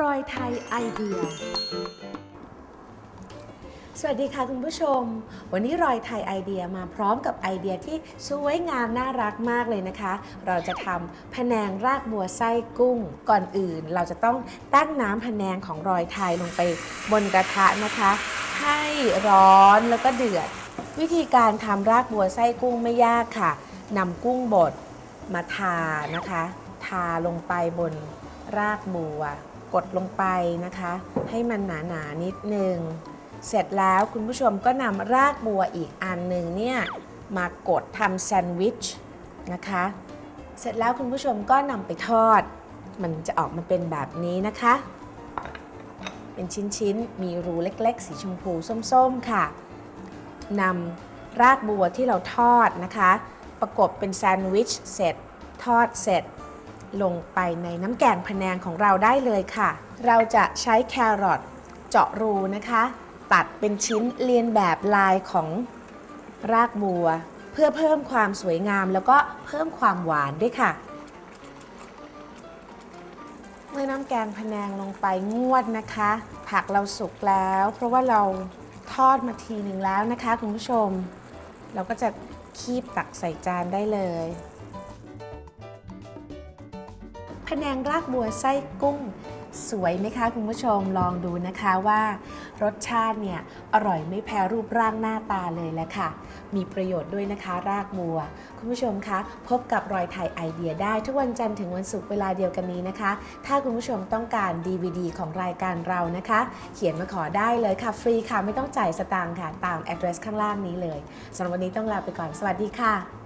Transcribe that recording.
รอยไทยไอเดีย สวัสดีค่ะคุณผู้ชม วันนี้รอยไทยไอเดียมาพร้อมกับไอเดียที่สวยงามน่ารักมากเลยนะคะ เราจะทำพะแนงรากบัวไส้กุ้ง ก่อนอื่นเราจะต้องตั้งน้ำพะแนงของรอยไทยลงไปบนกระทะนะคะ ให้ร้อนแล้วก็เดือด วิธีการทำรากบัวไส้กุ้งไม่ยากค่ะนำกุ้งบด มาทานะคะ ทาลงไปบนรากบัว กดลงไปนะคะ ให้มันหนาๆนิดนึง เสร็จแล้วคุณผู้ชมก็นำรากบัวอีกอันหนึ่งเนี่ยมากดทำแซนด์วิชนะคะ เสร็จแล้วคุณผู้ชมก็นำไปทอด มันจะออกมาเป็นแบบนี้นะคะ เป็นชิ้นๆ มีรูเล็กๆ สีชมพูส้มๆค่ะนำรากบัวที่เราทอดนะคะ ประกบเป็นแซนด์วิชเสร็จ ทอดเสร็จ ลงไปในน้ำแกงพะแนงของเราได้เลยค่ะ เราจะใช้แครอทเจาะรูนะคะ ตัดเป็นชิ้นเรียนแบบลายของรากบัว เพื่อเพิ่มความสวยงามแล้วก็เพิ่มความหวานด้วยค่ะ เมื่อน้ำแกงพะแนงลงไปงวดนะคะ ผักเราสุกแล้ว เพราะว่าเราทอดมาทีหนึ่งแล้วนะคะคุณผู้ชม เราก็จะ คีบตักใส่จานได้เลยพะแนงรากบัวไส้กุ้ง สวยไหมคะคุณผู้ชมลองดูนะคะว่า รสชาติเนี่ยอร่อยไม่แพ้รูปร่างหน้าตาเลยแหละค่ะ มีประโยชน์ด้วยนะคะรากบัว คุณผู้ชมคะพบกับรอยไทยไอเดียได้ทุกวันจันทร์ถึงวันศุกร์เวลาเดียวกันนี้นะคะ ถ้าคุณผู้ชมต้องการ DVD ของรายการเรานะคะ เขียนมาขอได้เลยค่ะฟรีค่ะไม่ต้องจ่ายสตางค์ค่ะตาม address ข้างล่างนี้เลยสำหรับวันนี้ต้องลาไปก่อนสวัสดีค่ะ